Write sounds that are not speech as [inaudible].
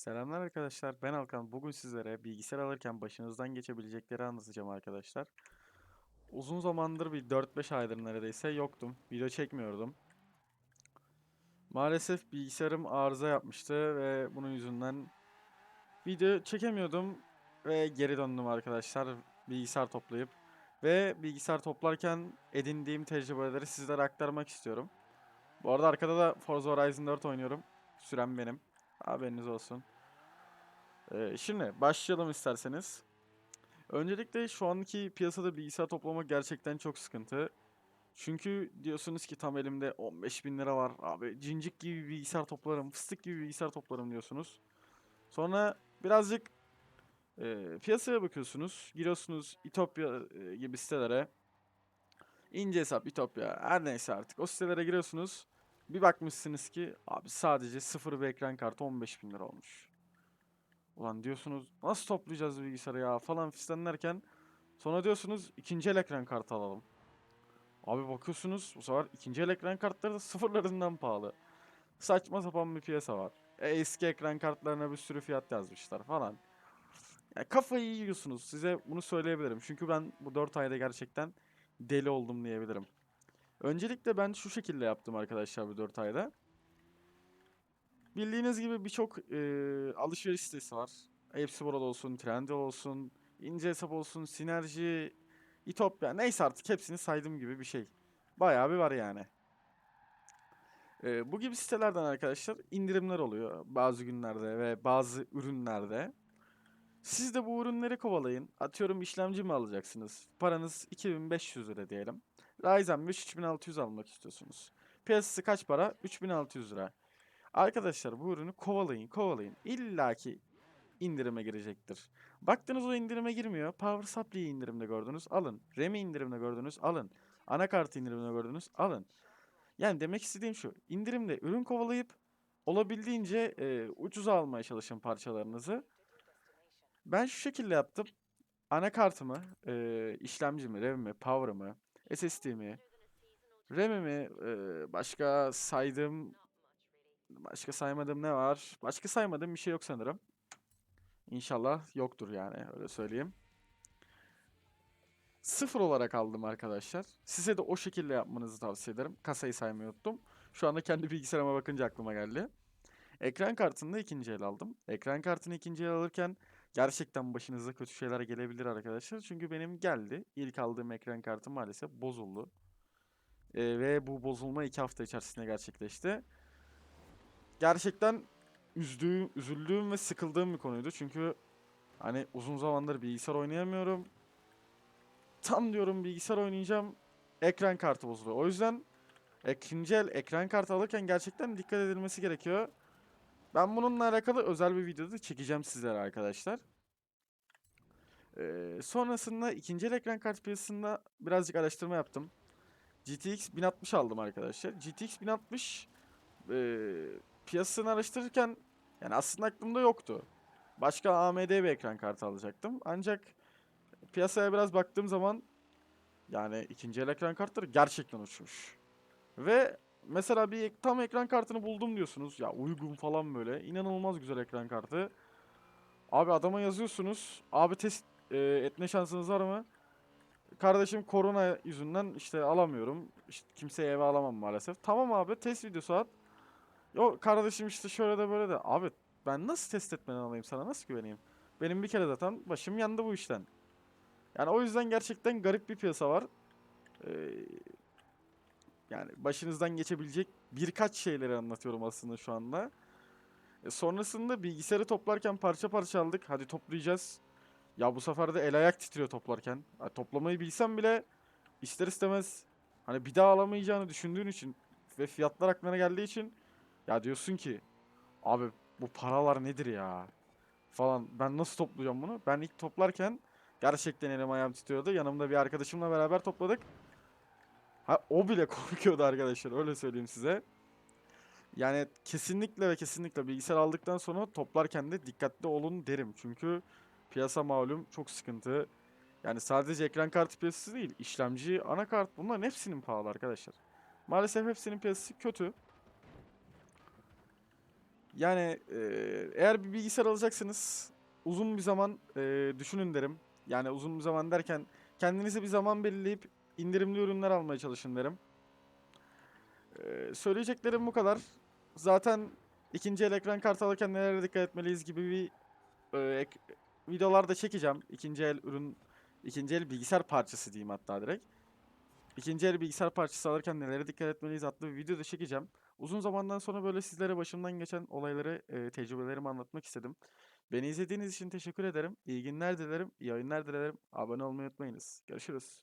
Selamlar arkadaşlar. Ben Alkan. Bugün sizlere bilgisayar alırken başınızdan geçebilecekleri anlatacağım arkadaşlar. Uzun zamandır bir 4-5 aydır neredeyse yoktum. Video çekmiyordum. Maalesef bilgisayarım arıza yapmıştı ve bunun yüzünden video çekemiyordum ve geri döndüm arkadaşlar bilgisayar toplayıp. Ve bilgisayar toplarken edindiğim tecrübeleri sizlere aktarmak istiyorum. Bu arada arkada da Forza Horizon 4 oynuyorum. Süren benim. Haberiniz olsun. Ee, şimdi başlayalım isterseniz. Öncelikle şu anki piyasada bilgisayar toplamak gerçekten çok sıkıntı. Çünkü diyorsunuz ki tam elimde 15 bin lira var. Abi cincik gibi bilgisayar toplarım, fıstık gibi bilgisayar toplarım diyorsunuz. Sonra birazcık e, piyasaya bakıyorsunuz. Giriyorsunuz İtopya e, gibi sitelere. İnce hesap İtopya her neyse artık. O sitelere giriyorsunuz. Bir bakmışsınız ki abi sadece sıfır bir ekran kartı 15 bin lira olmuş. Ulan diyorsunuz nasıl toplayacağız bilgisayarı ya falan fistan derken sonra diyorsunuz ikinci el ekran kartı alalım. Abi bakıyorsunuz bu sefer ikinci el ekran kartları da sıfırlarından pahalı. Saçma sapan bir piyasa var. E, eski ekran kartlarına bir sürü fiyat yazmışlar falan. Ya kafayı yiyorsunuz. Size bunu söyleyebilirim. Çünkü ben bu 4 ayda gerçekten deli oldum diyebilirim. Öncelikle ben şu şekilde yaptım arkadaşlar bu 4 ayda. Bildiğiniz gibi birçok eee, alışveriş sitesi var. Hepsi burada olsun, Trendyol olsun, İnce Hesap olsun, Sinerji, İtopya neyse artık hepsini saydığım gibi bir şey. Bayağı bir var yani. Eee, bu gibi sitelerden arkadaşlar indirimler oluyor bazı günlerde ve bazı ürünlerde. Siz de bu ürünleri kovalayın. Atıyorum işlemci mi alacaksınız? Paranız 2500 lira diyelim. Ryzen 5 3600 almak istiyorsunuz. Piyasası kaç para? 3600 lira. Arkadaşlar bu ürünü kovalayın, kovalayın. İlla ki indirime girecektir. Baktınız o indirime girmiyor. Power Supply'yi indirimde gördünüz, alın. RAM'i indirimde gördünüz, alın. Anakartı indirimde gördünüz, alın. Yani demek istediğim şu. indirimde ürün kovalayıp olabildiğince e, ucuza almaya çalışın parçalarınızı. Ben şu şekilde yaptım. Anakartımı, e, işlemcimi, RAM'imi, Power'ımı, SSD'mi, RAM'imi, e, başka saydığım Başka saymadığım ne var? Başka saymadığım bir şey yok sanırım. İnşallah yoktur yani öyle söyleyeyim. Sıfır olarak aldım arkadaşlar. Size de o şekilde yapmanızı tavsiye ederim. Kasayı saymayı. Şu anda kendi [laughs] bilgisayarıma bakınca aklıma geldi. Ekran kartını da ikinci el aldım. Ekran kartını ikinci el alırken gerçekten başınıza kötü şeyler gelebilir arkadaşlar. Çünkü benim geldi. İlk aldığım ekran kartı maalesef bozuldu. Ee, ve bu bozulma iki hafta içerisinde gerçekleşti gerçekten üzdüğüm, üzüldüğüm ve sıkıldığım bir konuydu. Çünkü hani uzun zamandır bilgisayar oynayamıyorum. Tam diyorum bilgisayar oynayacağım. Ekran kartı bozuluyor. O yüzden ikinci el ekran kartı alırken gerçekten dikkat edilmesi gerekiyor. Ben bununla alakalı özel bir videoda çekeceğim sizlere arkadaşlar. Ee, sonrasında ikinci el ekran kartı piyasasında birazcık araştırma yaptım. GTX 1060 aldım arkadaşlar. GTX 1060 ee, piyasasını araştırırken yani aslında aklımda yoktu. Başka AMD bir ekran kartı alacaktım. Ancak piyasaya biraz baktığım zaman yani ikinci el ekran kartları gerçekten uçmuş. Ve mesela bir tam ekran kartını buldum diyorsunuz. Ya uygun falan böyle. İnanılmaz güzel ekran kartı. Abi adama yazıyorsunuz. Abi test e, etme şansınız var mı? Kardeşim korona yüzünden işte alamıyorum. İşte kimseye eve alamam maalesef. Tamam abi test videosu at. Yok kardeşim işte şöyle de böyle de. Abi ben nasıl test etmeden alayım sana nasıl güveneyim? Benim bir kere zaten başım yandı bu işten. Yani o yüzden gerçekten garip bir piyasa var. Ee, yani başınızdan geçebilecek birkaç şeyleri anlatıyorum aslında şu anda. E, sonrasında bilgisayarı toplarken parça parça aldık. Hadi toplayacağız. Ya bu sefer de el ayak titriyor toplarken. Ha, toplamayı bilsem bile ister istemez hani bir daha alamayacağını düşündüğün için ve fiyatlar aklına geldiği için ya diyorsun ki abi bu paralar nedir ya falan ben nasıl toplayacağım bunu? Ben ilk toplarken gerçekten elim ayağım titriyordu. Yanımda bir arkadaşımla beraber topladık. Ha o bile [laughs] korkuyordu arkadaşlar öyle söyleyeyim size. Yani kesinlikle ve kesinlikle bilgisayar aldıktan sonra toplarken de dikkatli olun derim. Çünkü piyasa malum çok sıkıntı. Yani sadece ekran kartı piyasası değil, işlemci, anakart bunların hepsinin pahalı arkadaşlar. Maalesef hepsinin piyasası kötü. Yani eee, eğer bir bilgisayar alacaksınız uzun bir zaman eee, düşünün derim. Yani uzun bir zaman derken kendinize bir zaman belirleyip indirimli ürünler almaya çalışın derim. Eee, söyleyeceklerim bu kadar. Zaten ikinci el ekran kartı alırken nelere dikkat etmeliyiz gibi bir eee, ek- videolar da çekeceğim. İkinci el ürün, ikinci el bilgisayar parçası diyeyim hatta direkt. İkinci el bilgisayar parçası alırken nelere dikkat etmeliyiz adlı bir video da çekeceğim. Uzun zamandan sonra böyle sizlere başımdan geçen olayları, eee, tecrübelerimi anlatmak istedim. Beni izlediğiniz için teşekkür ederim. İyi günler dilerim, iyi oyunlar dilerim. Abone olmayı unutmayınız. Görüşürüz.